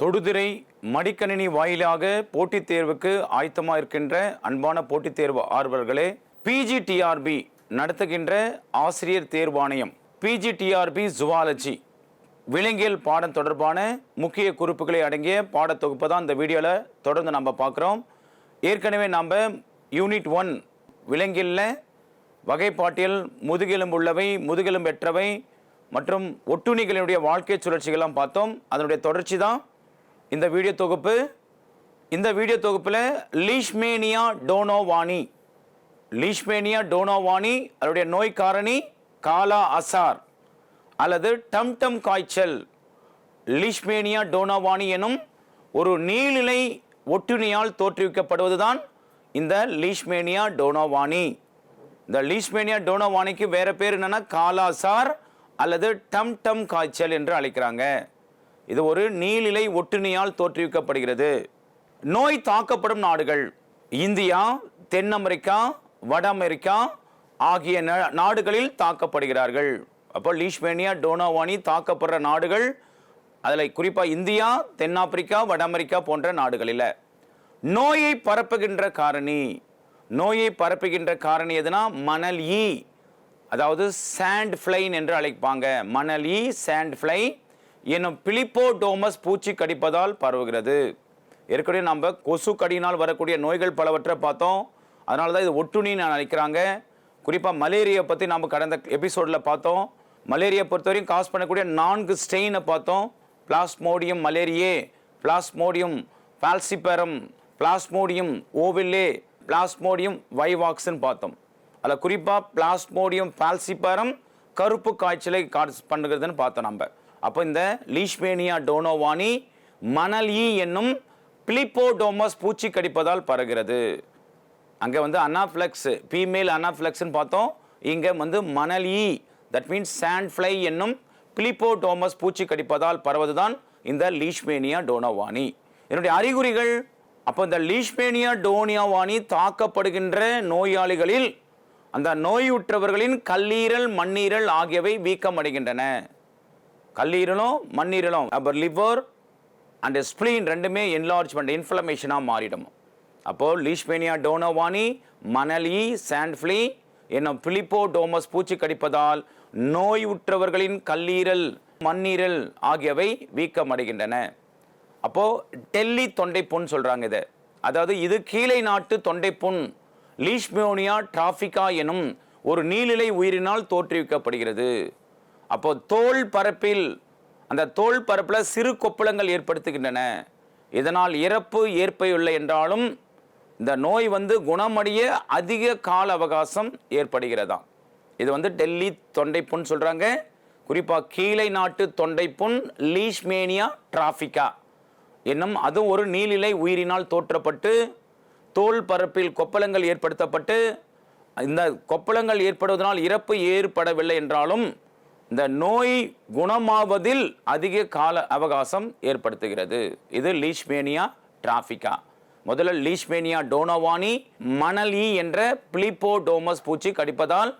தொடுதிரை மடிக்கணினி வாயிலாக போட்டித் தேர்வுக்கு ஆயத்தமாக இருக்கின்ற அன்பான போட்டித் தேர்வு ஆர்வலர்களே பிஜிடிஆர்பி நடத்துகின்ற ஆசிரியர் தேர்வாணையம் பிஜிடிஆர்பி ஜுவாலஜி விலங்கியல் பாடம் தொடர்பான முக்கிய குறிப்புகளை அடங்கிய பாடத்தொகுப்பு தான் இந்த வீடியோவில் தொடர்ந்து நம்ம பார்க்குறோம். ஏற்கனவே நம்ம யூனிட் ஒன் விலங்கியலில் வகைப்பாட்டியல் முதுகெலும்புள்ளவை முதுகெலும்பெற்றவை மற்றும் ஒட்டுணிகளினுடைய வாழ்க்கை சுழற்சிகள்லாம் பார்த்தோம். அதனுடைய தொடர்ச்சி தான் இந்த வீடியோ தொகுப்பு இந்த வீடியோ தொகுப்பில் லீஷ்மேனியா டோனோவானி. லீஷ்மேனியா டோனோவானி அதனுடைய நோய் காரணி காலா அசார் அல்லது டம்டம் காய்ச்சல். லீஷ்மேனியா டோனோவானி எனும் ஒரு நீளிலை ஒட்டுணியால் தோற்றுவிக்கப்படுவதுதான் இந்த லீஷ்மேனியா டோனோவானி. இந்த லீஷ்மேனியா டோனோவானிக்கு வேறு பேர் என்னென்னா காலாசார் அல்லது டம் டம் காய்ச்சல் என்று அழைக்கிறாங்க. இது ஒரு நீர்நிலை ஒட்டுணியால் தோற்றுவிக்கப்படுகிறது. நோய் தாக்கப்படும் நாடுகள் இந்தியா தென் அமெரிக்கா வட அமெரிக்கா ஆகிய நாடுகளில் தாக்கப்படுகிறார்கள். அப்போ லீஷ்மேனியா டோனோவானி தாக்கப்படுற நாடுகள் அதில் குறிப்பாக இந்தியா தென்னாப்பிரிக்கா வட அமெரிக்கா போன்ற நாடுகளில். நோயை பரப்புகின்ற காரணி. நோயை பரப்புகின்ற காரணி எதுனா மணல் ஈ. அதாவது சாண்ட் ஃப்ளைன் என்று அழைப்பாங்க. மணல் ஈ சாண்ட் ஃப்ளை என்னும் பிலிப்போடோமஸ் பூச்சி கடிப்பதால் பரவுகிறது. ஏற்கனவே நம்ம கொசு கடியினால் வரக்கூடிய நோய்கள் பலவற்றை பார்த்தோம். அதனால தான் இது ஒட்டுணின்னு நினைக்கிறாங்க. குறிப்பாக மலேரியா பற்றி நம்ம கடந்த எபிசோடில் பார்த்தோம். மலேரியா பொறுத்தவரையும் காஸ் பண்ணக்கூடிய நான்கு ஸ்டெயினை பார்த்தோம். Plasmodium malariae plasmodium falciparum plasmodium ovale plasmodium வைவாக்ஸ்ன்னு பார்த்தோம். அதில் குறிப்பாக பிளாஸ்மோடியம் பால்சிபரம் கருப்பு காய்ச்சலை காட்ஸ் பண்ணுகிறதுன்னு பார்த்தோம் நம்ம. அப்போ இந்த லீஷ்மேனியா டோனோவானி மணல் ஈ என்னும் பிளிப்போடோமஸ் பூச்சி கடிப்பதால் பரகிறது. அங்கே வந்து அனாஃப்ளெக்ஸ் ஃபீமேல் அனாஃப்ளெக்ஸ்னு பார்த்தோம். இங்கே வந்து மணல் ஈ தட் மீன்ஸ் சாண்ட் ஃப்ளை என்னும் பிளிப்போடோமஸ் பூச்சி கடிப்பதால் பரவதுதான் இந்த லீஷ்மேனியா டோனோவானி. என்னுடைய அறிகுறிகள் அப்போ இந்த லீஷ்மேனியா டோனியாவானி தாக்கப்படுகின்ற நோயாளிகளில் அந்த நோயுற்றவர்களின் கல்லீரல் மண்ணீரல் ஆகியவை வீக்கமடைகின்றன. கல்லீரலும் மண்ணீரலும் அப்புறம் லிவர் அண்ட் ஸ்ப்ளீன் ரெண்டுமே என்லார்ஜ்மெண்ட் இன்ஃப்ளமேஷனாக மாறிடும். அப்போது லீஷ்மேனியா டோனோவானி மணலி சாண்ட்ஃப்ளி என்னும் பிலிப்போடோமஸ் பூச்சி கடிப்பதால் நோய் உற்றவர்களின் கல்லீரல் மண்ணீரல் ஆகியவை வீக்கமடைகின்றன. அப்போது டெல்லி தொண்டைப்புண் சொல்கிறாங்க இதை. அதாவது இது கீழை நாட்டு தொண்டைப்புண் லீஷ்மோனியா டிராஃபிகா எனும் ஒரு நீலிலை உயிரினால் தோற்றுவிக்கப்படுகிறது. அப்போ தோல் பரப்பில் அந்த தோல் பரப்பில் சிறு கொப்பளங்கள் ஏற்படுத்துகின்றன. இதனால் இறப்பு ஏற்பையுள்ள என்றாலும் இந்த நோய் வந்து குணமடைய அதிக கால அவகாசம் ஏற்படுகிறதா இது வந்து டெல்லி தொண்டைப்புண் சொல்கிறாங்க குறிப்பாக கீழை நாட்டு தொண்டைப்புண் லீஷ்மேனியா டிராஃபிகா என்னும் அது ஒரு நீலிலை உயிரினால் தோற்றப்பட்டு தோல் பரப்பில் கொப்பளங்கள் ஏற்படுத்தப்பட்டு இந்த கொப்பளங்கள் ஏற்படுவதனால் இறப்பு ஏற்படவில்லை என்றாலும் இந்த நோய் குணமாவதில் அதிக கால அவகாசம் ஏற்படுத்துகிறது. இது லீஷ்மேனியா டிராஃபிகா. முதல்ல லீஷ்மேனியா டோனோவானி மணலி என்ற பிளிப்போடோமஸ் பூச்சி கடிப்பதால்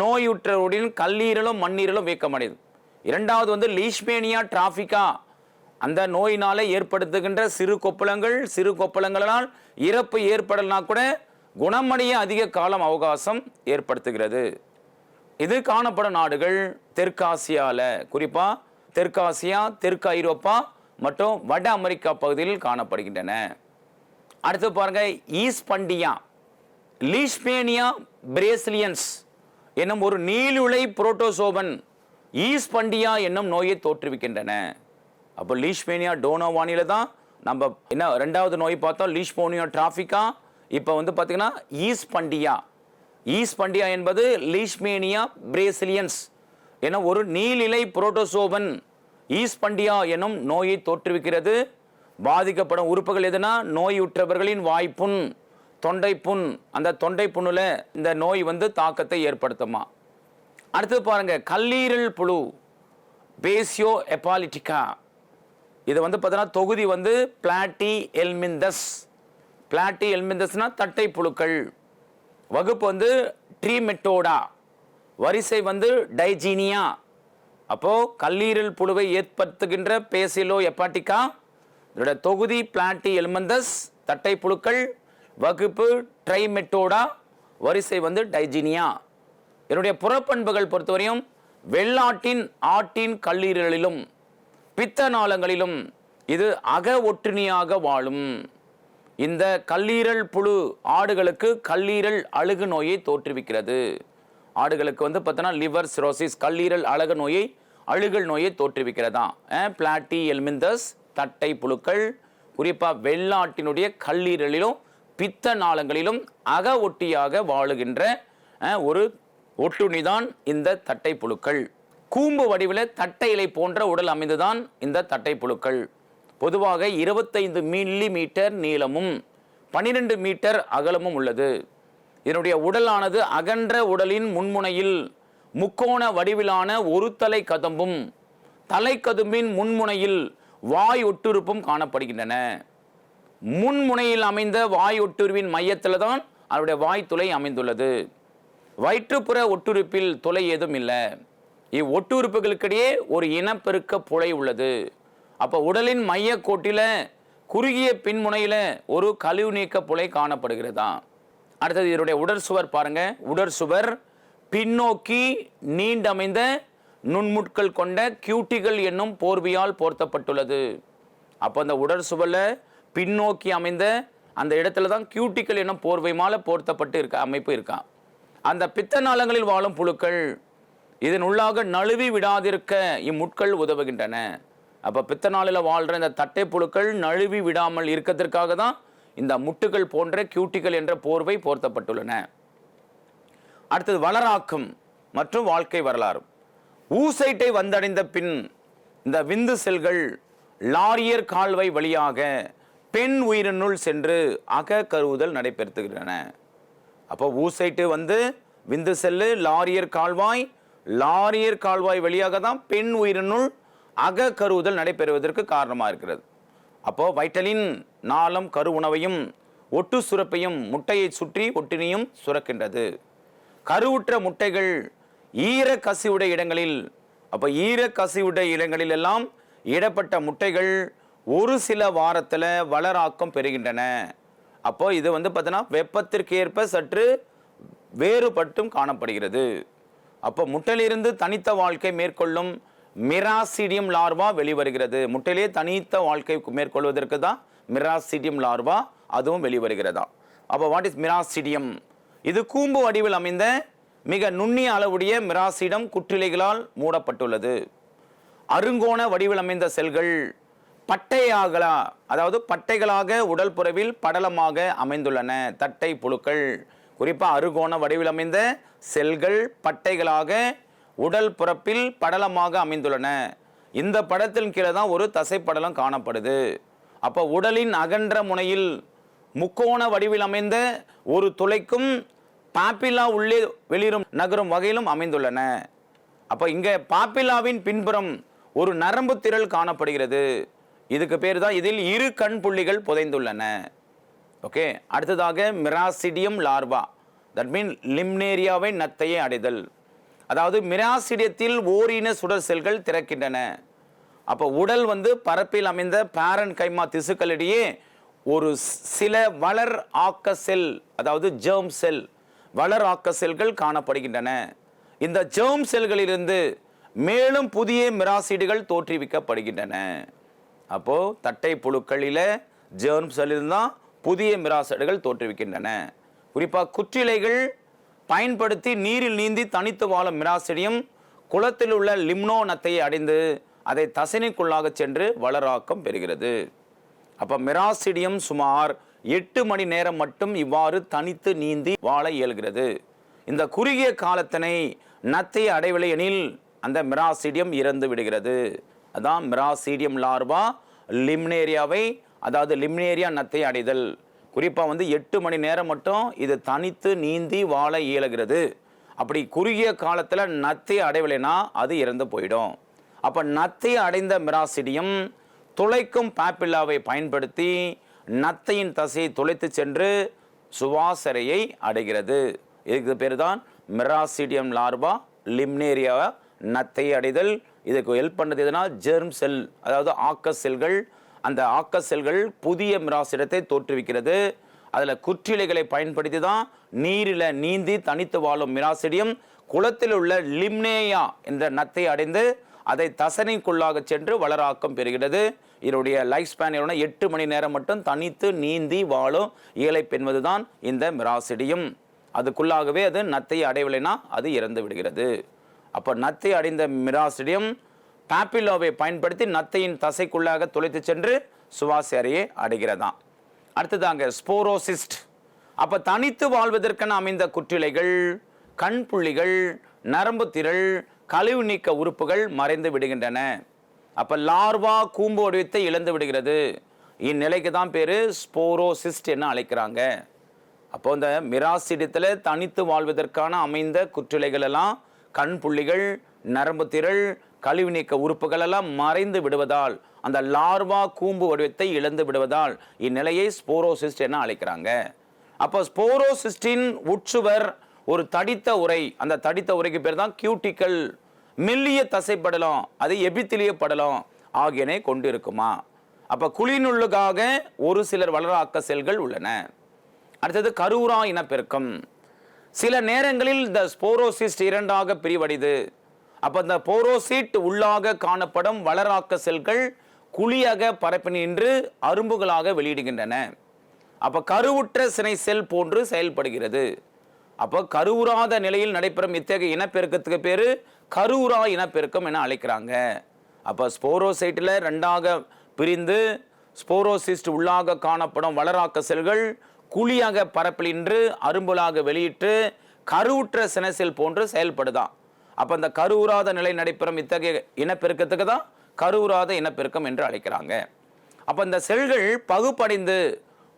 நோயுற்றவரின் கல்லீரலும் மண்ணீரலும் வீக்கமடையுது இரண்டாவது வந்து லீஷ்மேனியா டிராஃபிகா. அந்த நோயினால ஏற்படுத்துகின்ற சிறு கொப்பளங்கள் சிறு கொப்பளங்களால் இறப்பு ஏற்படலனா கூட குணமடைய அதிக காலம் அவகாசம் ஏற்படுத்துகிறது. இது காணப்படும் நாடுகள் தெற்காசியாவில் குறிப்பாக தெற்காசியா தெற்கு ஐரோப்பா மற்றும் வட அமெரிக்கா பகுதியில் காணப்படுகின்றன. அடுத்து பாருங்க ஈஸ்பண்டியா லீஸ்பேனியா பிரேசிலியன்ஸ் என்னும் ஒரு நீலுளை புரோட்டோசோபன் ஈஸ்பண்டியா என்னும் நோயை தோற்றுவிக்கின்றன. அப்போ லீஷ்மேனியா டோனோவானியில் தான் நம்ம என்ன ரெண்டாவது நோய் பார்த்தோம் லீஷ்மோனியா டிராஃபிக்கா இப்போ வந்து பார்த்தீங்கன்னா ஈஸ்பண்டியா ஈஸ்பண்டியா என்பது லீஷ்மேனியா பிரேசிலியன்ஸ் என ஒரு நீலிலை புரோட்டோசோபன் ஈஸ்பண்டியா எனும் நோயை தோற்றுவிக்கிறது. பாதிக்கப்படும் உறுப்புகள் எதுனா? நோயுற்றவர்களின் வாய்ப்புண் தொண்டைப்புண். அந்த தொண்டை புண்ணில் இந்த நோய் வந்து தாக்கத்தை ஏற்படுத்துமா? அடுத்து பாருங்க கல்லீரல் புழு பேசியோ எப்பாலிட்டிகா இது வந்து பார்த்தீங்கன்னா தொகுதி வந்து பிளாட்டி எல்மிந்தஸ் பிளாட்டி எல்மிந்தஸ்னா தட்டை புழுக்கள் வகுப்பு வந்து ட்ரீமெட்டோடா. வரிசை வந்து டைஜீனியா. அப்போது கல்லீரல் புழுவை ஏற்படுத்துகின்ற பேசிலோ எப்பாட்டிக்கா இதோட தொகுதி பிளாட்டி எலுமந்தஸ் தட்டை புழுக்கள் வகுப்பு ட்ரைமெட்டோடா வரிசை வந்து டைஜீனியா. என்னுடைய புறப்பண்புகள் பொறுத்தவரையும் வெள்ளாட்டின் ஆட்டின் கல்லீரலிலும் பித்த நாளங்களிலும் இது அக ஒற்றுணியாக வாழும். இந்த கல்லீரல் புழு ஆடுகளுக்கு கல்லீரல் அழுகு நோயை தோற்றுவிக்கிறது. ஆடுகளுக்கு வந்து பார்த்தோன்னா லிவர் சிரோசிஸ் கல்லீரல் அழகு நோயை அழுகல் நோயை தோற்றுவிக்கிறதா? பிளாட்டி எல்மிந்தஸ் தட்டை புழுக்கள் குறிப்பாக வெள்ளாட்டினுடைய கல்லீரலிலும் பித்த நாளங்களிலும் அக ஒட்டியாக வாழுகின்ற ஒரு ஒரு ஒட்டுணிதான் இந்த தட்டை புழுக்கள். கூம்பு வடிவில் தட்டை இலை போன்ற உடல் அமைந்துதான் இந்த தட்டை புழுக்கள். பொதுவாக இருபத்தைந்து மில்லி மீட்டர் நீளமும் பன்னிரெண்டு மீட்டர் அகலமும் உள்ளது. இதனுடைய உடலானது அகன்ற உடலின் முன்முனையில் முக்கோண வடிவிலான ஒரு தலை கதம்பும் தலைக்கதும்பின் முன்முனையில் வாய் ஒட்டுறுப்பும் காணப்படுகின்றன. முன்முனையில் அமைந்த வாய் ஒட்டுருவின் மையத்தில் தான் அதனுடைய வாய் துளை அமைந்துள்ளது. வயிற்றுப்புற ஒட்டுறுப்பில் துளை ஏதும் இல்லை. இவ்வொட்டுறுப்புகளுக்கிடையே ஒரு இனப்பெருக்க புழை உள்ளது. அப்போ உடலின் மையக்கோட்டில குறுகிய பின்முனையில் ஒரு கழிவு நீக்க புலை காணப்படுகிறதா? அடுத்தது இதனுடைய உடற் சுவர் பாருங்கள் உடற் சுவர் பின்னோக்கி நீண்டமைந்த நுண்முட்கள் கொண்ட கியூட்டிகள் என்னும் போர்வையால் போர்த்தப்பட்டுள்ளது. அப்போ அந்த உடற் சுவரில் பின்னோக்கி அமைந்த அந்த இடத்துல தான் கியூட்டிகள் என்னும் போர்வை மாலை போர்த்தப்பட்டு இருக்க அமைப்பு இருக்கான் அந்த பித்த நாளங்களில் வாழும் புழுக்கள் இதன் உள்ளாக நழுவி விடாதிருக்க இம்முட்கள் உதவுகின்றன. அப்போ பித்த நாளில் வாழ்கிற இந்த தட்டை புழுக்கள் நழுவி விடாமல் இருக்கிறதுக்காக தான் இந்த முட்டுகள் போன்ற கியூட்டிகள் என்ற போர்வை போர்த்தப்பட்டுள்ளன. அடுத்தது வளராக்கம் மற்றும் வாழ்க்கை வரலாறு ஊசைட்டை வந்தடைந்த பின் இந்த விந்து செல்கள் லாரியர் கால்வாய் வழியாக பெண் உயிரினுள் சென்று அக கருவுதல் நடைபெறுத்துகின்றன. அப்போ ஊசைட்டு வந்து விந்து செல்லு லாரியர் கால்வாய் லாரியர் கால்வாய் வழியாக தான் பெண் உயிரினுள் அக கருவுதல் நடைபெறுவதற்கு காரணமாக இருக்கிறது. அப்போது வைட்டலின் நாளம் கரு உணவையும் ஒட்டு சுரப்பையும் முட்டையை சுற்றி ஒட்டினியும் சுரக்கின்றது. கருவுற்ற முட்டைகள் ஈர கசிவுடைய இடங்களில் அப்போ ஈர கசிவுடைய இடங்களில் எல்லாம் இடப்பட்ட முட்டைகள் ஒரு சில வாரத்தில் வளராக்கம் பெறுகின்றன. அப்போ இது வந்து பார்த்தீங்கன்னா வெப்பத்திற்கு ஏற்ப சற்று வேறுபட்டும் காணப்படுகிறது. அப்போ முட்டையிலிருந்து தனித்த வாழ்க்கை மேற்கொள்ளும் மிராசிடியம் லார்வா வெளிவருகிறது. முட்டையிலே தனித்த வாழ்க்கை மேற்கொள்வதற்கு தான் மிராசிடியம் லார்வா அதுவும் வெளிவருகிறதா. அப்போ வாட் இஸ் மிராசிடியம் இது கூம்பு வடிவில் அமைந்த மிக நுண்ணிய அளவுடைய மிராசிடம் குற்றிலைகளால் மூடப்பட்டுள்ளது. அருங்கோண வடிவில் அமைந்த செல்கள் பட்டையாகலா அதாவது பட்டைகளாக உடல் புறவில் படலமாக அமைந்துள்ளன. தட்டை புழுக்கள் குறிப்பாக அருகோண வடிவில் அமைந்த செல்கள் பட்டைகளாக உடல் புறப்பில் படலமாக அமைந்துள்ளன. இந்த படத்தின் கீழே தான் ஒரு தசைப்படலம் காணப்படுது. அப்போ உடலின் அகன்ற முனையில் முக்கோண வடிவில் அமைந்த ஒரு துளைக்கும் பாப்பிலா உள்ளே வெளிரும் நகரும் வகையிலும் அமைந்துள்ளன. அப்போ இங்கே பாப்பிலாவின் பின்புறம் ஒரு நரம்பு திரள் காணப்படுகிறது. இதுக்கு பேர் தான் இதில் இரு கண் புள்ளிகள் புதைந்துள்ளன. ஓகே அடுத்ததாக மிராசிடியம் லார்வா. தட் மீன் லிம்னேரியாவை நத்தையை அடைதல். அதாவது மிராசிடியத்தில் ஓரின சுடர் செல்கள் திறக்கின்றன. அப்போ உடல் வந்து பரப்பில் அமைந்த பேரன் கைமா திசுக்களிடையே ஒரு சில வளர் ஆக்க செல் அதாவது ஜேர்ம் செல் வளர் ஆக்க செல்கள் காணப்படுகின்றன. இந்த ஜேர்ம் செல்களிலிருந்து மேலும் புதிய மிராசிடுகள் தோற்றுவிக்கப்படுகின்றன. அப்போ தட்டை புழுக்களில் ஜேர்ம் செல்லில் இருந்தால் புதிய மிராசிடுகள் தோற்றுவிக்கின்றன. குறிப்பாக குற்றிலைகள் பயன்படுத்தி நீரில் நீந்தி தனித்து வாழும் மிராசிடியம் குளத்தில் உள்ள லிம்னோ நத்தையை அடைந்து அதை தசைனுக்குள்ளாக சென்று வளராக்கம் பெறுகிறது. அப்போ மிராசிடியம் சுமார் எட்டு மணி நேரம் மட்டும் இவ்வாறு தனித்து நீந்தி வாழ இயல்கிறது. இந்த குறுகிய காலத்தினை நத்தை அடைவில்லை எனில் அந்த மிராசிடியம் இறந்து விடுகிறது. அதான் மிராசிடியம் லார்வா லிம்னேரியாவை அதாவது லிம்னேரியா நத்தை அடைதல். குறிப்பாக வந்து எட்டு மணி நேரம் மட்டும் இது தனித்து நீந்தி வாழ இயலுகிறது. அப்படி குறுகிய காலத்தில் நத்தை அடையலைனா அது இறந்து போயிடும். அப்போ நத்தை அடைந்த மிராசிடியம் துளைக்கும் பாப்பில்லாவை பயன்படுத்தி நத்தையின் தசையை துளைத்து சென்று சுவாசரையை அடைகிறது. இதுக்கு பேர் தான் மிராசிடியம் லார்வா லிம்னேரியா நத்தை அடைதல். இதுக்கு ஹெல்ப் பண்ணது எதுனா ஜெர்ம் செல் அதாவது ஆக்க செல்கள் அந்த ஆக்க செல்கள் புதிய மிராசிடத்தை தோற்றுவிக்கிறது. அதில் குற்றிலைகளை பயன்படுத்தி தான் நீரில் நீந்தி தனித்து வாழும் மிராசிடியம் குளத்தில் உள்ள லிம்னேயா என்ற நத்தை அடைந்து அதை தசனைக்குள்ளாக சென்று வளராக்கம் பெறுகிறது. இதனுடைய லைஃப் ஸ்பேன் எவ்வளோனா எட்டு மணி நேரம் மட்டும் தனித்து நீந்தி வாழும் இயலை பெண்வது தான் இந்த மிராசிடியம். அதுக்குள்ளாகவே அது நத்தை அடையவில்லைனா அது இறந்து விடுகிறது. அப்போ நத்தை அடைந்த மிராசிடியம் பாப்பிலோவை பயன்படுத்தி நத்தையின் தசைக்குள்ளாக துளைத்து சென்று சுவாசி அறையை அடைகிறதாம். அடுத்ததாங்க ஸ்போரோசிஸ்ட். அப்போ தனித்து வாழ்வதற்கென அமைந்த குற்றிலைகள் கண் புள்ளிகள் நரம்பு திரள் கழிவு நீக்க உறுப்புகள் மறைந்து விடுகின்றன. அப்போ லார்வா கூம்பு வடிவத்தை இழந்து விடுகிறது. இந்நிலைக்கு தான் பேர் ஸ்போரோசிஸ்ட் என அழைக்கிறாங்க. அப்போ இந்த மிராசிடத்தில் தனித்து வாழ்வதற்கான அமைந்த குற்றிலைகள் எல்லாம் கண் புள்ளிகள் நரம்பு திரள் கழிவு நீக்க உறுப்புகள் எல்லாம் மறைந்து விடுவதால் அந்த லார்வா கூம்பு வடிவத்தை இழந்து விடுவதால் இந்நிலையை ஸ்போரோசிஸ்ட் என அழைக்கிறாங்க? அப்போ ஸ்போரோசிஸ்டின் உட்சுவர் ஒரு தடித்த உரை அந்த தடித்த உரைக்கு பேர் தான் கியூட்டிக்கல். மெல்லிய தசைப்படலம் அது எபித்திலிய படலம் ஆகியனை கொண்டிருக்குமா? அப்போ குளிநுள்ளுக்காக ஒரு சிலர் வளராக்க செல்கள் உள்ளன. அடுத்தது கரூரா இனப்பெருக்கம். சில நேரங்களில் இந்த ஸ்போரோசிஸ்ட் இரண்டாக பிரிவடைது. அப்போ இந்த போரோசிட் உள்ளாக காணப்படும் வளராக்க செல்கள் குழியாக பரப்பி நின்று அரும்புகளாக வெளியிடுகின்றன. அப்போ கருவுற்ற சினை செல் போன்று செயல்படுகிறது. அப்போ கருவுறாத நிலையில் நடைபெறும் இத்தகைய இனப்பெருக்கத்துக்கு பேர் கருவுறா இனப்பெருக்கம் என அழைக்கிறாங்க. அப்போ ஸ்போரோசைட்டில் ரெண்டாக பிரிந்து ஸ்போரோசிஸ்ட் உள்ளாக காணப்படும் வளராக்க செல்கள் குழியாக பரப்பிலின்று அரும்புலாக வெளியிட்டு கருவுற்ற சினசெல் போன்று செயல்படுதான் அப்போ அந்த கருவுறாத நிலை நடைபெறும் இத்தகைய இனப்பெருக்கத்துக்கு தான் கருவுறாத இனப்பெருக்கம் என்று அழைக்கிறாங்க. அப்போ இந்த செல்கள் பகுப்படைந்து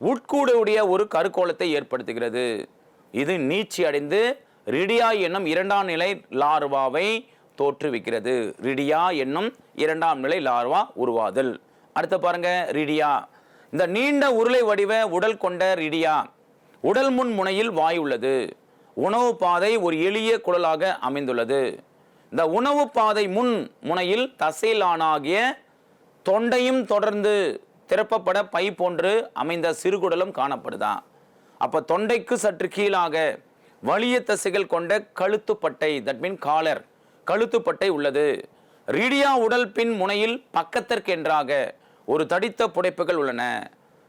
உட்கூடுடைய ஒரு கருக்கோளத்தை ஏற்படுத்துகிறது. இது நீச்சி அடைந்து ரிடியா என்னும் இரண்டாம் நிலை லார்வாவை தோற்றுவிக்கிறது. ரிடியா என்னும் இரண்டாம் நிலை லார்வா உருவாதல். அடுத்து பாருங்க ரிடியா. இந்த நீண்ட உருளை வடிவ உடல் கொண்ட ரிடியா உடல் முன் முனையில் வாய் உள்ளது. உணவு பாதை ஒரு எளிய குழலாக அமைந்துள்ளது. இந்த உணவு பாதை முன் முனையில் தசைலானாகிய தொண்டையும் தொடர்ந்து திறப்பப்பட பை போன்று அமைந்த சிறுகுடலும் காணப்படுதான் அப்போ தொண்டைக்கு சற்று கீழாக வலிய தசைகள் கொண்ட கழுத்துப்பட்டை தட் மீன் காலர் கழுத்துப்பட்டை உள்ளது. ரீடியா உடல் பின் முனையில் பக்கத்திற்கென்றாக ஒரு தடித்த புடைப்புகள் உள்ளன.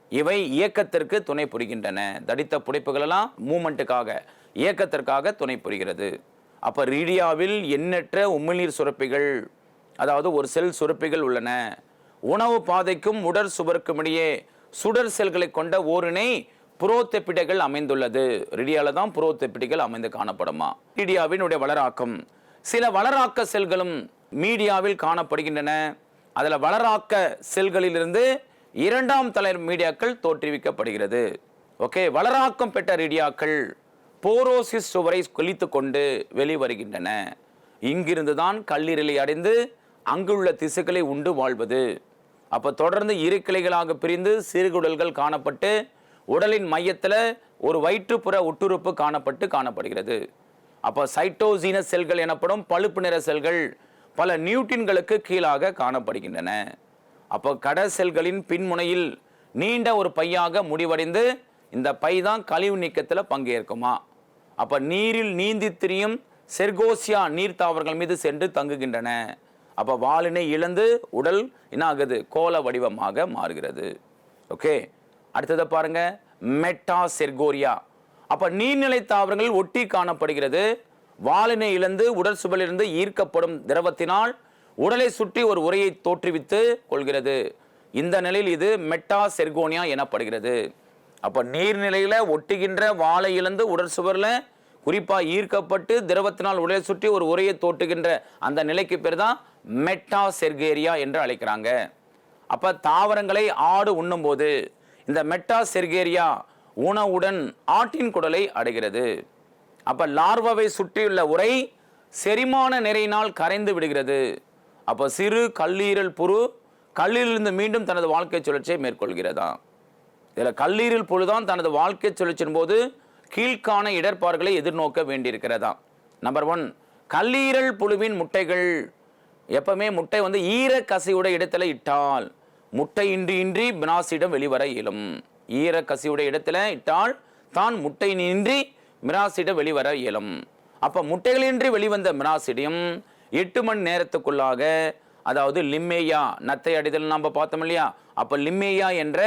இவை இயக்கத்திற்கு துணை புரிகின்றன. தடித்த புடைப்புகளெல்லாம் மூமெண்ட்டுக்காக. இயக்கத்திற்காக துணை புரிகிறது. அப்போ ரீடியாவில் எண்ணற்ற உமிழ்நீர் சுரப்பிகள் அதாவது ஒரு செல் சுரப்பிகள் உள்ளன. உணவு பாதைக்கும் உடற் சுவருக்கும் இடையே சுடர் செல்களை கொண்ட ஓரிணை புரோத்தெப்பிடைகள் அமைந்துள்ளது. ரிடியால தான் புரோத்தெப்பிடைகள் அமைந்து காணப்படுமா? ரீடியாவினுடைய வளராக்கம். சில வளராக்க செல்களும் மீடியாவில் காணப்படுகின்றன. அதில் வளராக்க செல்களிலிருந்து இரண்டாம் தலை மீடியாக்கள் தோற்றுவிக்கப்படுகிறது. ஓகே வளராக்கம் பெற்ற ரீடியாக்கள் போரோசிஸ் சுவரை கொலித்து கொண்டு வெளிவருகின்றன. இங்கிருந்து தான் கல்லீரலை அடைந்து அங்குள்ள திசுக்களை உண்டு வாழ்வது. அப்போ தொடர்ந்து இரு கிளைகளாக பிரிந்து சிறுகுடல்கள் காணப்பட்டு உடலின் மையத்தில் ஒரு வயிற்றுப்புற உட்டுறுப்பு காணப்பட்டு காணப்படுகிறது. அப்போ சைட்டோசீன செல்கள் எனப்படும் பழுப்பு நிற செல்கள் பல நியூட்டின்களுக்கு கீழாக காணப்படுகின்றன. அப்போ கட செல்களின் பின்முனையில் நீண்ட ஒரு பையாக முடிவடைந்து இந்த பை தான் கழிவு நீக்கத்தில் பங்கேற்குமா? அப்போ நீரில் நீந்தி திரியும் செர்கோசியா நீர்த்தாவரங்கள் மீது சென்று தங்குகின்றன. அப்போ வாலினை இழந்து உடல் என்ன ஆகுது கோல வடிவமாக மாறுகிறது. ஓகே? அடுத்ததை பாருங்க. Metacercaria. அப்போ நீர்நிலை தாவரங்கள் ஒட்டி காணப்படுகிறது. வாலினை இழந்து உடல் சுவலிலிருந்து ஈர்க்கப்படும் திரவத்தினால் உடலை சுற்றி ஒரு உரையை தோற்றுவித்து கொள்கிறது. இந்த நிலையில் இது மெட்டா செர்கோனியா எனப்படுகிறது. அப்போ நீர்நிலையில் ஒட்டுகின்ற வாழை இழந்து உடல் சுவரில் குறிப்பாக ஈர்க்கப்பட்டு திரவத்தினால் உடலை சுற்றி ஒரு உரையை தோட்டுகின்ற அந்த நிலைக்கு பேர் தான் மெட்டா செர்கேரியா என்று அழைக்கிறாங்க. அப்போ தாவரங்களை ஆடு உண்ணும்போது இந்த மெட்டா செர்கேரியா உணவுடன் ஆட்டின் குடலை அடைகிறது. அப்போ லார்வாவை சுற்றியுள்ள உரை செரிமான நிறையினால் கரைந்து விடுகிறது. அப்போ சிறு கல்லீரல் புரு கல்லிலிருந்து மீண்டும் தனது வாழ்க்கை சுழற்சியை மேற்கொள்கிறதா? இதில் கல்லீரல் புழுதான் தனது வாழ்க்கை சுழற்சியின் போது கீழ்காண இடர்பாடுகளை எதிர்நோக்க வேண்டியிருக்கிறதா நம்பர் ஒன் கல்லீரல் புழுவின் முட்டைகள். எப்பவுமே முட்டை வந்து ஈர கசையுடைய இடத்துல இட்டால் முட்டை இன்றி இன்றி மிராசிடம் வெளிவர இயலும். ஈர கசிவுடைய இடத்துல இட்டால் தான் முட்டை நின்றி மிராசிடம் வெளிவர இயலும். அப்போ முட்டைகளின்றி வெளிவந்த மிராசிடியம் எட்டு மணி நேரத்துக்குள்ளாக அதாவது லிம்மேயா நத்தை அடைதல் நம்ம பார்த்தோம் இல்லையா? அப்போ லிம்மேயா என்ற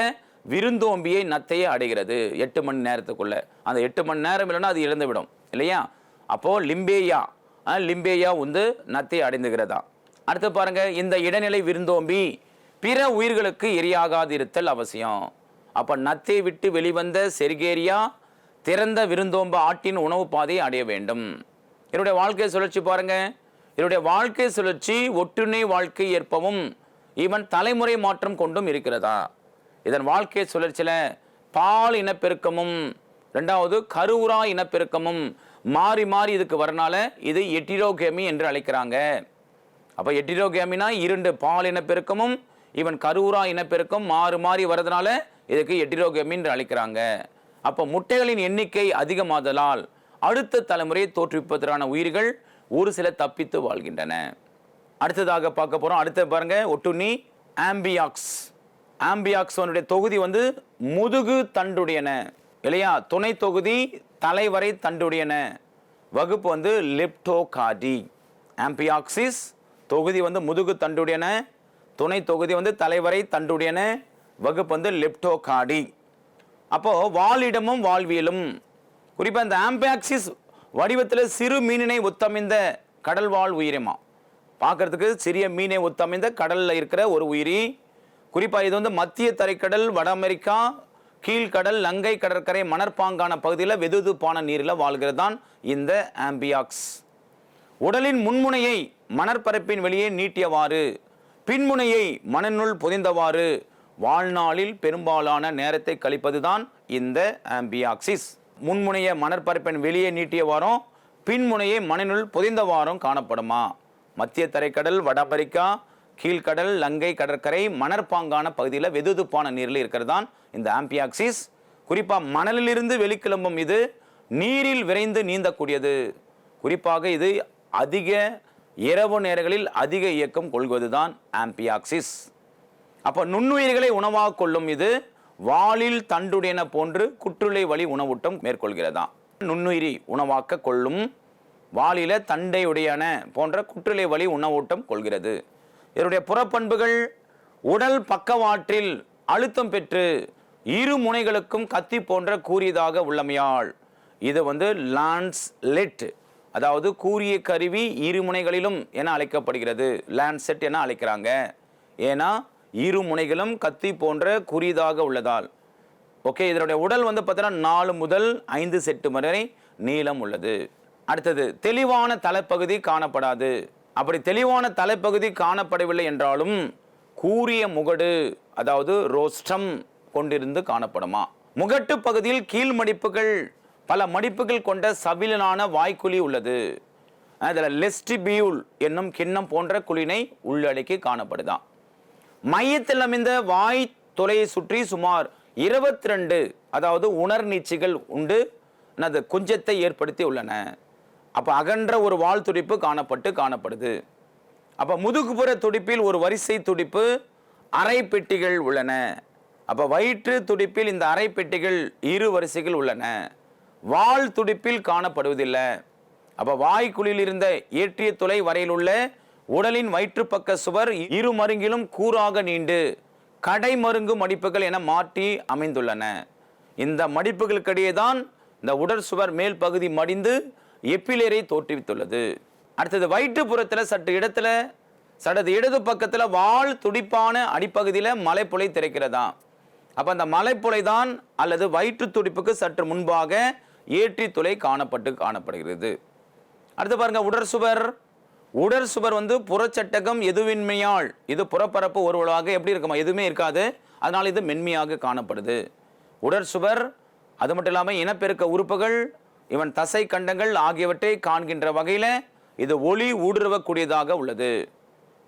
விருந்தோம்பியை நத்தையே அடைகிறது. எட்டு மணி நேரத்துக்குள்ள. அந்த எட்டு மணி நேரம் இல்லைன்னா அது இழந்துவிடும். இல்லையா? அப்போது லிம்பேயா. லிம்பேயா வந்து நத்தை அடைந்துகிறதா? அடுத்து பாருங்க இந்த இடைநிலை விருந்தோம்பி பிற உயிர்களுக்கு எரியாகாதிருத்தல் அவசியம். அப்போ நத்தை விட்டு வெளிவந்த செர்கேரியா திறந்த விருந்தோம்ப ஆட்டின் உணவு பாதையை அடைய வேண்டும். என்னுடைய வாழ்க்கை சுழற்சி பாருங்க. என்னுடைய வாழ்க்கை சுழற்சி ஒட்டுண்ணை வாழ்க்கை ஏற்பவும் இவன் தலைமுறை மாற்றம் கொண்டும் இருக்கிறதா? இதன் வாழ்க்கை சுழற்சியில் பால் இனப்பெருக்கமும் ரெண்டாவது கருவுரா இனப்பெருக்கமும் மாறி மாறி இதுக்கு வரனால இது எட்டிரோகேமி என்று அழைக்கிறாங்க. அப்போ எட்டிரோகேமினா இரண்டு பால் இனப்பெருக்கமும் இவன் கருவுரா இனப்பெருக்கம் மாறு மாறி வரதுனால இதுக்கு எட்டிரோகேமி என்று அழைக்கிறாங்க. அப்போ முட்டைகளின் எண்ணிக்கை அதிகமாதலால் அடுத்த தலைமுறையை தோற்றுவிப்பதற்கான உயிர்கள் ஒரு சில தப்பித்து வாழ்கின்றன. அடுத்ததாக பார்க்க போகிறோம் அடுத்த பாருங்கள் ஒட்டுண்ணி ஆம்பியாக்ஸ். ஆம்பியாக்சோனுடைய தொகுதி வந்து முதுகு தண்டுடையன இல்லையா? துணை தொகுதி தலைவரை தண்டுடையன. வகுப்பு வந்து லெப்டோகாடி. ஆம்பியாக்சிஸ் தொகுதி வந்து முதுகு தண்டுடையன துணை தொகுதி வந்து தலைவரை தண்டுடையன வகுப்பு வந்து லெப்டோகாடி. அப்போது வாழிடமும் வாழ்வியலும். குறிப்பாக இந்த ஆம்பியாக்சிஸ் வடிவத்தில் சிறு மீனினை ஒத்தமைந்த கடல் வாழ் உயிரிமா. பார்க்கறதுக்கு சிறிய மீனை ஒத்தமைந்த கடலில் இருக்கிற ஒரு உயிரி குறிப்பாக இது வந்து மத்திய தரைக்கடல் வட அமெரிக்கா கீழ்கடல் லங்கை கடற்கரை மணற்பாங்கான பகுதியில் வெதுதுப்பான நீரில் வாழ்கிறது தான் இந்த ஆம்பியாக்ஸ். உடலின் முன்முனையை மணற்பரப்பின் வெளியே நீட்டியவாறு பின்முனையை மணனுள் புதைந்தவாறு வாழ்நாளில் பெரும்பாலான நேரத்தை கழிப்பதுதான் இந்த ஆம்பியாக்சிஸ். முன்முனைய மணற்பரப்பின் வெளியே நீட்டியவாறும் பின்முனையை மணனுள் புதைந்தவாறும் காணப்படுமா? மத்திய தரைக்கடல் வட அமெரிக்கா கீழ்கடல் லங்கை கடற்கரை மணற்பாங்கான பகுதியில் வெதுதுப்பான நீரில் இருக்கிறது தான் இந்த ஆம்பியாக்சிஸ். குறிப்பாக மணலிலிருந்து வெளிக்கிளம்பும் இது நீரில் விரைந்து நீந்தக்கூடியது. குறிப்பாக இது அதிக இரவு நேரங்களில் அதிக இயக்கம் கொள்வதுதான் ஆம்பியாக்சிஸ். அப்போ நுண்ணுயிர்களை உணவாக கொள்ளும் இது வாளில் தண்டுடையன போன்று குற்றுளை வழி உணவூட்டம் மேற்கொள்கிறதா? நுண்ணுயிரி உணவாக்க கொள்ளும் வாளில தண்டையுடையன போன்ற குற்றுளை வழி உணவூட்டம் கொள்கிறது. இதனுடைய புறப்பண்புகள் உடல் பக்கவாற்றில் அழுத்தம் பெற்று இரு முனைகளுக்கும் கத்தி போன்ற கூறியதாக உள்ளமையால் இது வந்து லான்ஸ் லெட் அதாவது கூரிய கருவி இரு முனைகளிலும் என அழைக்கப்படுகிறது. லான்செட் என அழைக்கிறாங்க. ஏன்னா இரு முனைகளும் கத்தி போன்ற குறியதாக உள்ளதால். ஓகே இதனுடைய உடல் வந்து பார்த்தீங்கன்னா நாலு முதல் ஐந்து செட்டு வரை நீளம் உள்ளது. அடுத்தது தெளிவான தலைப்பகுதி காணப்படாது. அப்படி தெளிவான தலைப்பகுதி காணப்படவில்லை என்றாலும் கூரிய முகடு அதாவது ரோஸ்டம் கொண்டிருந்து காணப்படுமா? முகட்டு பகுதியில் கீழ் மடிப்புகள் பல மடிப்புகள் கொண்ட சவிலனான வாய்க்குழி உள்ளது. அதில் லெஸ்டிபியூல் என்னும் கிண்ணம் போன்ற குழினை உள்ளடக்கி காணப்படுதாம் மையத்தில் அமைந்த வாய் தொலையை சுற்றி சுமார் இருபத்தி ரெண்டு அதாவது உணர் நீச்சிகள் உண்டு. அது குஞ்சத்தை ஏற்படுத்தி உள்ளன. அப்போ அகன்ற ஒரு வால் துடிப்பு காணப்பட்டு காணப்படுது. அப்போ முதுகுப்புற துடிப்பில் ஒரு வரிசை துடிப்பு அரை பெட்டிகள் உள்ளன. அப்போ வயிற்று துடிப்பில் இந்த அரை பெட்டிகள் இரு வரிசைகள் உள்ளன. வால் துடிப்பில் காணப்படுவதில்லை. அப்போ வாய்க்குழியில் இருந்த ஏற்றிய துளை வரையில் உள்ள உடலின் வயிற்றுப்பக்க சுவர் இரு மருங்கிலும் கூறாக நீண்டு கடை மருங்கு மடிப்புகள் என மாற்றி அமைந்துள்ளன. இந்த மடிப்புகளுக்கிடையே தான் இந்த உடற்சுவர் மேல் பகுதி மடிந்து எப்பிலேரை தோற்றுவித்துள்ளது. அடுத்தது வயிற்றுப்புறத்தில் சற்று இடத்துல சடது இடது பக்கத்தில் வால் துடிப்பான அடிப்பகுதியில் மலைப்புலை திறக்கிறதா? அப்போ அந்த மலைப்புலை தான் அல்லது வயிற்று துடிப்புக்கு சற்று முன்பாக ஏற்றி துளை காணப்பட்டு காணப்படுகிறது. அடுத்து பாருங்க உடற் சுவர். உடற் சுவர் வந்து புறச்சட்டகம் எதுவின்மையால் இது புறப்பரப்பு ஒருவளாக எப்படி இருக்குமா? எதுவுமே இருக்காது. அதனால் இது மென்மையாக காணப்படுது. உடற் சுவர் அது மட்டும் இல்லாமல் இனப்பெருக்க உறுப்புகள் இவன் தசை கண்டங்கள் ஆகியவற்றை காண்கின்ற வகையில் இது ஒளி ஊடுருவக்கூடியதாக உள்ளது.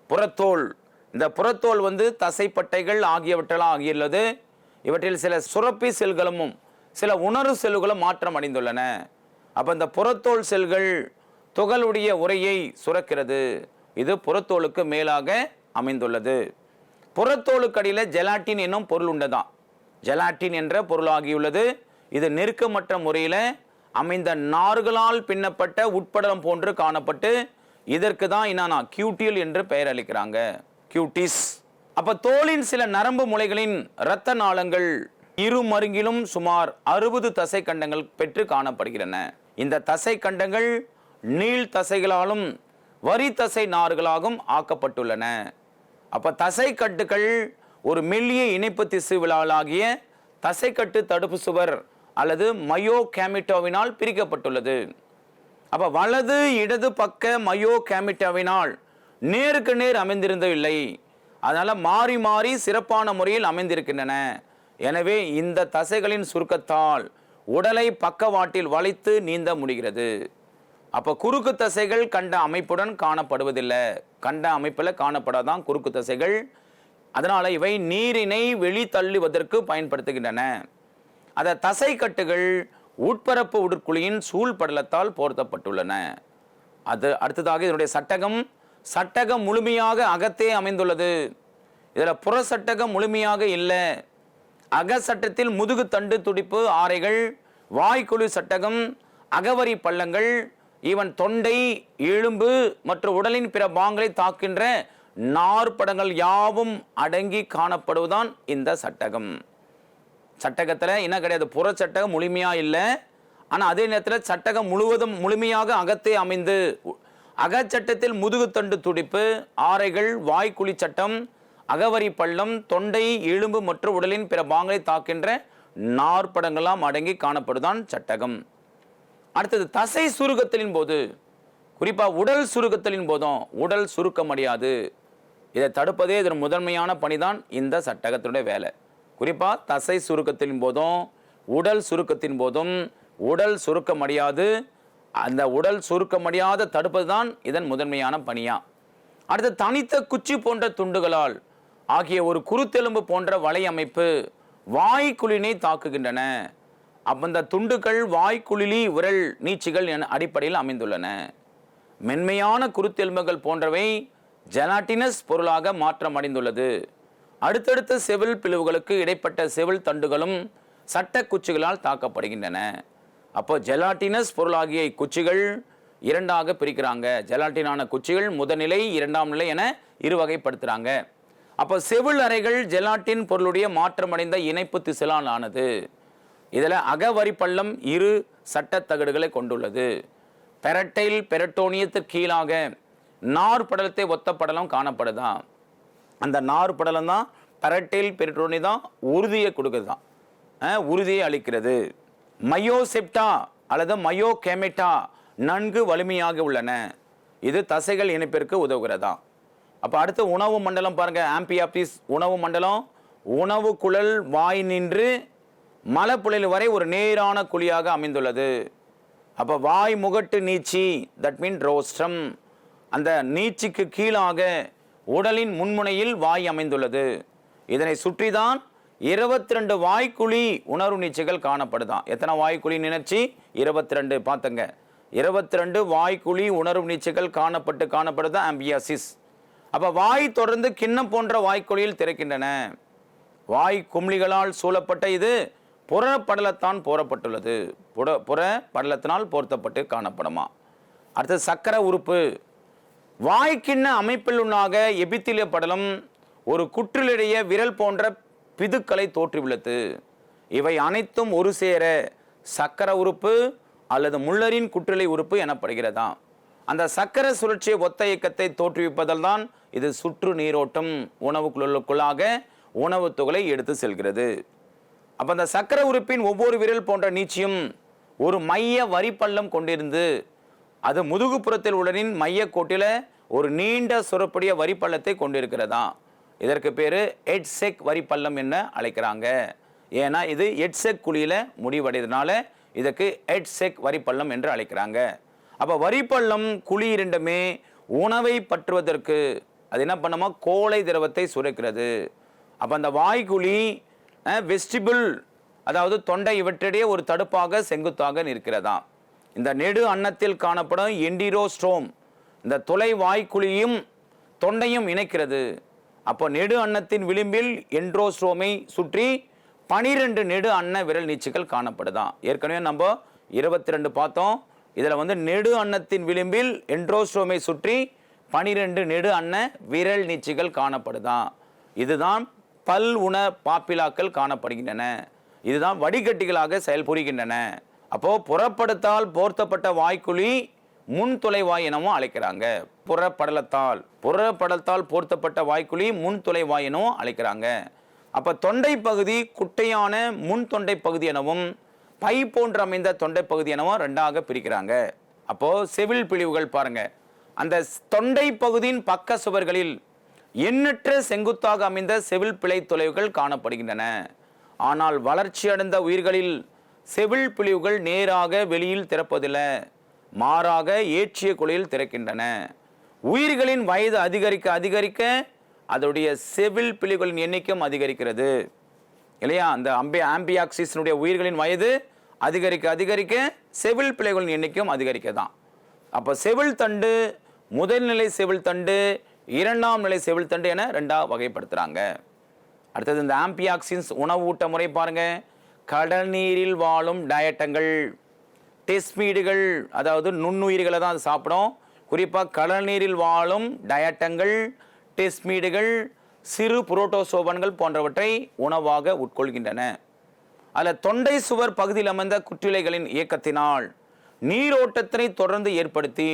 புறத்தோல். இந்த புறத்தோல் வந்து தசைப்பட்டைகள் ஆகியவற்றெல்லாம் ஆகியுள்ளது. இவற்றில் சில சுரப்பி செல்களும் சில உணர்வு செல்களும் மாற்றம் அடைந்துள்ளன. அப்போ இந்த புறத்தோல் செல்கள் துகளுடைய உரையை சுரக்கிறது. இது புறத்தோலுக்கு மேலாக அமைந்துள்ளது. புறத்தோலுக்கடியில் ஜெலாட்டின் என்னும் பொருள் உண்டுதான் ஜெலாட்டின் என்ற பொருளாகியுள்ளது. இது நெருக்கமற்ற முறையில் அமைந்த நார்களால் பின்னப்பட்ட உட்படலம் போன்று காணப்பட்டு இதற்கு தான் என்னன்னா கியூட்டியல் என்று பெயர் அளிக்கிறாங்க. கியூட்டிஸ். அப்ப தோலின் சில நரம்பு முளைகளின் இரத்த நாளங்கள் இரு மருங்கிலும் சுமார் அறுபது தசை கண்டங்கள் பெற்று காணப்படுகின்றன. இந்த தசை கண்டங்கள் நீள் தசைகளாலும் வரி தசை நார்களாகவும் ஆக்கப்பட்டுள்ளன. அப்ப தசை கட்டுகள் ஒரு மெல்லிய இணைப்பு திசுவிலாகிய தசைக்கட்டு தடுப்பு சுவர் அல்லது மயோ கேமிட்டோவினால் பிரிக்கப்பட்டுள்ளது. அப்ப வலது இடது பக்க மயோ கேமிட்டோவினால் நேருக்கு நேர் அமைந்திருந்தவில்லை அதனால மாறி மாறி சிறப்பான முறையில் அமைந்திருக்கின்றன. எனவே இந்த தசைகளின் சுருக்கத்தால் உடலை பக்கவாட்டில் வளைத்து நீந்த முடிகிறது. அப்ப குறுக்கு தசைகள் கண்ட அமைப்புடன் காணப்படுவதில்லை. கண்ட அமைப்பில் காணப்படாதான் குறுக்கு தசைகள். அதனால் இவை நீரினை வெளி தள்ளுவதற்கு பயன்படுத்துகின்றன. அந்த தசை கட்டுகள் உட்பரப்பு உடற்குழியின் சூழ்படலத்தால் போர்த்தப்பட்டுள்ளன. அது அடுத்ததாக இதனுடைய சட்டகம் சட்டகம் முழுமையாக அகத்தே அமைந்துள்ளது. இதில் புற சட்டகம் முழுமையாக இல்லை. அக சட்டத்தில் முதுகு தண்டு துடிப்பு ஆரைகள் வாய்க்குழு சட்டகம் அகவரி பள்ளங்கள் இவன் தொண்டை எலும்பு மற்றும் உடலின் பிற பாங்களை தாக்கின்ற நாற்படங்கள் யாவும் அடங்கி காணப்படுவதுதான் இந்த சட்டகம். சட்டகத்தில் என்ன கிடையாது புற சட்டகம் முழுமையாக இல்லை. ஆனால் அதே நேரத்தில் சட்டகம் முழுவதும் முழுமையாக அகத்தே அமைந்து உ- அகச்சட்டத்தில் முதுகுத்தண்டு துடிப்பு ஆரைகள் வாய்க்குழி சட்டம் அகவரி பள்ளம் தொண்டை எலும்பு மற்றும் உடலின் பிற பாங்களை தாக்கின்ற நாற்படங்களாம் அடங்கி காணப்படுதான் சட்டகம். அடுத்தது தசை சுருக்கத்தின் போது குறிப்பாக உடல் சுருக்கத்தின் போதும் உடல் சுருக்கமடையாது. இதை தடுப்பதே இதன் முதன்மையான பணிதான் இந்த சட்டகத்தினுடைய வேலை. குறிப்பாக தசை சுருக்கத்தின் போதும் உடல் சுருக்கத்தின் போதும் உடல் சுருக்கமடையாது அந்த உடல் சுருக்கமடையாத தடுப்பது தான் இதன் முதன்மையான பணியா. அடுத்து தனித்த குச்சி போன்ற துண்டுகளால் ஆகிய ஒரு குருத்தெலும்பு போன்ற வலை அமைப்பு வாய்க்குழினை தாக்குகின்றன. அப்போ இந்த துண்டுகள் வாய்க்குழிலி உரல் நீச்சிகள் என அடிப்படையில் அமைந்துள்ளன. மென்மையான குருத்தெலும்புகள் போன்றவை ஜெலாட்டினஸ் பொருளாக மாற்றம் அடைந்துள்ளது அடுத்தடுத்த செவில் பிளவுகளுக்கு இடைப்பட்ட செவில் தண்டுகளும் சட்ட குச்சிகளால் தாக்கப்படுகின்றன. அப்போ ஜெலாட்டினஸ் பொருளாகிய இக்குச்சிகள் இரண்டாக பிரிக்கிறாங்க. ஜெலாட்டினான குச்சிகள் முதல்நிலை இரண்டாம் நிலை என இருவகைப்படுத்துகிறாங்க அப்போ செவில் அறைகள் ஜெலாட்டின் பொருளுடைய மாற்றமடைந்த இணைப்பு திசிலால் ஆனது இதில் அகவரி பள்ளம் இரு சட்டத் தகடுகளை கொண்டுள்ளது. பெரட்டைல் பெரட்டோனியத்திற்கு கீழாக நார் படலத்தை ஒத்த படலம் காணப்படுதான் அந்த நார் படலம் தான் பரட்டில் பெரட்டோனி தான் உறுதியை கொடுக்குது தான் உறுதியை அளிக்கிறது. மயோசெப்டா அல்லது மயோ கேமெட்டா நன்கு வலிமையாக உள்ளன. இது தசைகள் இணைப்பிற்கு உதவுகிறதா? அப்போ அடுத்து உணவு மண்டலம் பாருங்கள் ஆம்பியாப்டிஸ் உணவு மண்டலம். உணவு குழல் வாய் நின்று மலப்புழல் வரை ஒரு நேரான குழியாக அமைந்துள்ளது. அப்போ வாய் முகட்டு நீச்சி தட் மீன் ரோஸ்டம் அந்த நீச்சிக்கு கீழாக உடலின் முன்முனையில் வாய் அமைந்துள்ளது. இதனை சுற்றிதான் இருபத்தி ரெண்டு வாய்க்குழி உணர்வு நீச்சிகள் காணப்படுதான். எத்தனை வாய்க்குழி நினைச்சி? இருபத்தி ரெண்டு பார்த்துங்க. இருபத்தி ரெண்டு வாய்க்குழி உணர்வு நீச்சிகள் காணப்பட்டு காணப்படுது. ஆம்பியாசிஸ் அப்போ வாய் தொடர்ந்து கிண்ணம் போன்ற வாய்க்குழியில் திறக்கின்றன. வாய் கும்ளிகளால் சூழப்பட்ட இது புற படலத்தான் போரப்பட்டுள்ளது புற புற படலத்தினால் போர்த்தப்பட்டு காணப்படுமா? அடுத்தது சக்கர உறுப்பு. வாய்க்கிண்ண அமைப்பில் உண்ணாக எபித்திலிய படலம் ஒரு குற்றிலிடைய விரல் போன்ற பிதுக்களை தோற்றுவிள்ளது இவை அனைத்தும் ஒரு சேர சக்கர உறுப்பு அல்லது முள்ளரின் குற்றிலை உறுப்பு எனப்படுகிறதா? அந்த சக்கர சுழற்சியை ஒத்த இயக்கத்தை தோற்றுவிப்பதால் தான் இது சுற்று நீரோட்டம் உணவுக்குள்ளுக்குள்ளாக உணவுத் துகளை எடுத்து செல்கிறது. அப்போ அந்த சக்கர உறுப்பின் ஒவ்வொரு விரல் போன்ற நீச்சியும் ஒரு மைய வரிப்பள்ளம் கொண்டிருந்து அது முதுகுப்புறத்தில் உடனின் மையக்கோட்டில் ஒரு நீண்ட சுரப்புடைய வரிப்பள்ளத்தை கொண்டிருக்கிறதா? இதற்கு பேர் எட்செக் வரிப்பள்ளம் என்ன அழைக்கிறாங்க. ஏன்னா இது எட்செக் குழியில் முடிவடைறதுனால இதுக்கு எட்செக் வரிப்பள்ளம் என்று அழைக்கிறாங்க. அப்ப வரிப்பள்ளம் குழி இரண்டுமே உணவை பற்றுவதற்கு அது என்ன பண்ணுமா? கோழை திரவத்தை சுரக்கிறது. அப்போ அந்த வாய்க்குழி வெஸ்டிபிள் அதாவது தொண்டை இவற்றிடையே ஒரு தடுப்பாக செங்குத்தாக நிற்கிறதாம். இந்த நெடு அன்னத்தில் காணப்படும் எண்டிரோஸ்ட்ரோம் இந்த துளை வாய்க்குழியும் தொண்டையும் இணைக்கிறது. அப்போ நெடு அன்னத்தின் விளிம்பில் என்ட்ரோஸ்ட்ரோமை சுற்றி பனிரெண்டு நெடு அன்ன விரல் நீச்சுகள் காணப்படுதான் ஏற்கனவே நம்ம இருபத்தி ரெண்டு பார்த்தோம். இதில் வந்து நெடு அன்னத்தின் விளிம்பில் என்ட்ரோஸ்ட்ரோமை சுற்றி பனிரெண்டு நெடு அன்ன விரல் நீச்சுகள் காணப்படுதான் இதுதான் பல் உண பாப்பிலாக்கள் காணப்படுகின்றன. இதுதான் வடிகட்டிகளாக செயல்புரிகின்றன. அப்போ புறப்படுத்தால் போர்த்தப்பட்ட வாய்க்குழி முன் துளைவாய் எனவும் அழைக்கிறாங்க. புறப்படலத்தால் புறப்படலத்தால் போர்த்தப்பட்ட வாய்க்குழி முன் துளைவாய் எனவும் அழைக்கிறாங்க. அப்ப தொண்டை பகுதி குட்டையான முன் தொண்டை பகுதி எனவும் பை போன்று அமைந்த தொண்டை பகுதி எனவும் ரெண்டாக பிரிக்கிறாங்க. அப்போ செவில் பிழிவுகள் பாருங்க. அந்த தொண்டை பகுதியின் பக்க சுவர்களில் எண்ணற்ற செங்குத்தாக அமைந்த செவில் பிழை தொலைவுகள் காணப்படுகின்றன. ஆனால் வளர்ச்சியடைந்த உயிர்களில் செவில் பிழிவுகள் நேராக வெளியில் திறப்பதில்லை மாறாக ஏற்றிய குலையில் திறக்கின்றன. உயிர்களின் வயது அதிகரிக்க அதிகரிக்க அதோடைய செவில் பிழிவுகளின் எண்ணிக்கையும் அதிகரிக்கிறது. இல்லையா? அந்த அம்பி ஆம்பியாக்சிஸினுடைய உயிர்களின் வயது அதிகரிக்க அதிகரிக்க செவில் பிழைகளின் எண்ணிக்கையும் அதிகரிக்க தான் அப்போ செவில் தண்டு முதல்நிலை செவில் தண்டு இரண்டாம் நிலை செவில் தண்டு என ரெண்டாக வகைப்படுத்துகிறாங்க அடுத்தது இந்த ஆம்பியாக்சின்ஸ் உணவு ஊட்ட முறை பாருங்கள் கடல் நீரில் வாழும் டயட்டங்கள் டெஸ்மீடுகள் அதாவது நுண்ணுயிர்களை தான் அது சாப்பிடும். குறிப்பாக கடல் நீரில் வாழும் டயட்டங்கள் டெஸ்மீடுகள் சிறு புரோட்டோசோபன்கள் போன்றவற்றை உணவாக உட்கொள்கின்றன. அதில் தொண்டை சுவர் பகுதியில் அமைந்த குற்றிலைகளின் இயக்கத்தினால் நீரோட்டத்தினை தொடர்ந்து ஏற்படுத்தி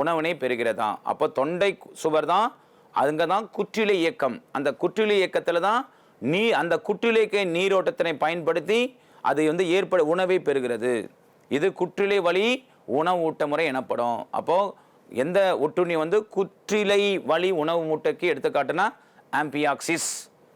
உணவினை பெறுகிறதாம் அப்போ தொண்டை சுவர் தான் அங்கே தான் குற்றிலை இயக்கம். அந்த குற்றிலை இயக்கத்தில் தான் நீ அந்த குற்றிலைக்கு நீரோட்டத்தினை பயன்படுத்தி அது வந்து ஏற்பட உணவை பெறுகிறது. இது குற்றிலை வழி உணவு ஊட்ட முறை எனப்படும். அப்போது எந்த ஒட்டுண்ணி வந்து குற்றிலை வழி உணவு மூட்டைக்கு எடுத்துக்காட்டுனா ஆம்பியாக்சிஸ்.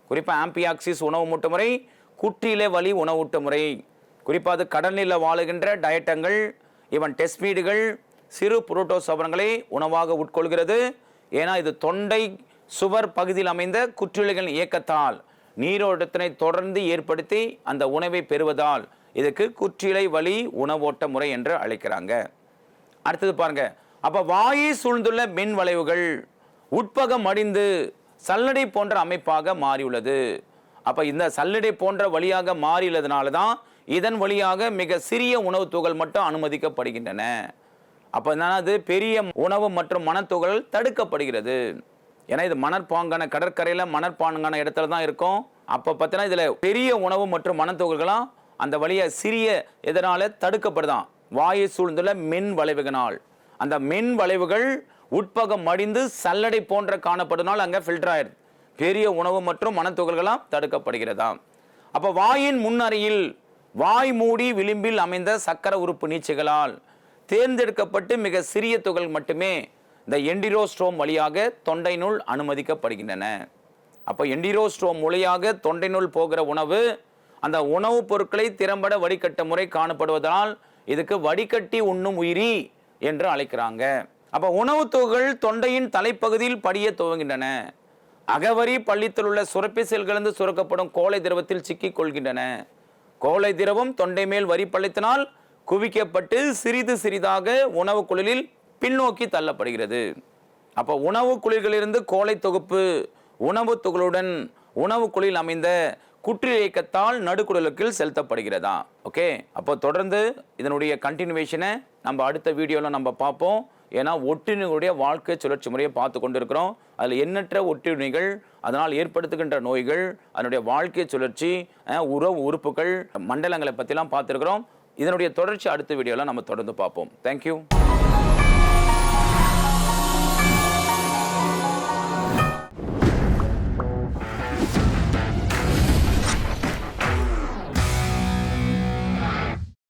குறிப்பாக ஆம்பியாக்சிஸ் உணவு மூட்ட முறை குற்றிலை வழி உணவூட்ட முறை. குறிப்பாக அது கடலில் வாழுகின்ற டயட்டங்கள் இவன் டெஸ்மீடுகள் சிறு புரோட்டோசவரங்களை உணவாக உட்கொள்கிறது. ஏன்னா இது தொண்டை சுவர் பகுதியில் அமைந்த குற்றிலைகளின் இயக்கத்தால். நீரோட்டத்தினை தொடர்ந்து ஏற்படுத்தி அந்த உணவை பெறுவதால் இதுக்கு குற்றிலை வழி உணவோட்ட முறை என்று அழைக்கிறாங்க. அடுத்தது பாருங்க. அப்போ வாயை சூழ்ந்துள்ள மின் வளைவுகள் உட்பகம் அடிந்து சல்லடை போன்ற அமைப்பாக மாறியுள்ளது. அப்போ இந்த சல்லடை போன்ற வழியாக மாறியுள்ளதுனால தான் இதன் வழியாக மிக சிறிய உணவு துகள் மட்டும் அனுமதிக்கப்படுகின்றன. அப்போ என்னன்னா அது பெரிய உணவு மற்றும் மனத்துகள் தடுக்கப்படுகிறது. ஏன்னா இது மணற்பாங்கான கடற்கரையில் மணற்பாங்கான இடத்துல தான் இருக்கும். அப்போ பார்த்தீங்கன்னா இதில் பெரிய உணவு மற்றும் மணத்துகள்களாம் அந்த வழியை சிறிய எதனால் தடுக்கப்படுதான் வாயை சூழ்ந்துள்ள மென் வளைவுகளால். அந்த மென் வளைவுகள் உட்பகம் மடிந்து சல்லடை போன்ற காணப்படுனால் அங்கே ஃபில்டர் ஆயிடுது. பெரிய உணவு மற்றும் மணத்துகள்களாம் தடுக்கப்படுகிறதாம் அப்போ வாயின் முன்னறையில் வாய் மூடி விளிம்பில் அமைந்த சக்கர உறுப்பு நீட்சிகளால் தேர்ந்தெடுக்கப்பட்டு மிக சிறிய துகள் மட்டுமே இந்த எண்டிரோஸ்ட்ரோம் வழியாக தொண்டைனுள் அனுமதிக்கப்படுகின்றன. அப்போ எண்டிரோஸ்ட்ரோம் வழியாக தொண்டைனுள் போகிற உணவு அந்த உணவுப் பொருட்களை திறம்பட வடிகட்ட முறை காணப்படுவதால் இதுக்கு வடிகட்டி உண்ணும் உயிரி என்று அழைக்கிறாங்க. அப்போ உணவுத் துகள் தொண்டையின் தலைப்பகுதியில் படிய துவங்கின்றன அகவரி பள்ளித்தில் உள்ள சுரப்பி செல்களிலிருந்து சுரக்கப்படும் கோலை திரவத்தில் சிக்கிக் கொள்கின்றன. கோலை திரவம் தொண்டை மேல் வரி பள்ளித்தினால் குவிக்கப்பட்டு சிறிது சிறிதாக உணவு குழலில் பின்னோக்கி தள்ளப்படுகிறது. அப்போ உணவு குளிர்களிலிருந்து கோலை தொகுப்பு உணவு துகளுடன் உணவு குளில் அமைந்த குற்றில் இயக்கத்தால் நடுக்குடலுக்கு செலுத்தப்படுகிறதா? ஓகே அப்போ தொடர்ந்து இதனுடைய கண்டினியூவேஷனை நம்ம அடுத்த வீடியோவில் நம்ம பார்ப்போம். ஏன்னா ஒட்டுணிகளுடைய வாழ்க்கை சுழற்சி முறையை பார்த்து கொண்டிருக்கிறோம். அதில் எண்ணற்ற ஒட்டுணிகள் அதனால் ஏற்படுத்துகின்ற நோய்கள் அதனுடைய வாழ்க்கை சுழற்சி உறவு உறுப்புகள் மண்டலங்களை பற்றிலாம் பார்த்துருக்குறோம். இதனுடைய தொடர்ச்சி அடுத்த வீடியோவில் நம்ம தொடர்ந்து பார்ப்போம். தேங்க்யூ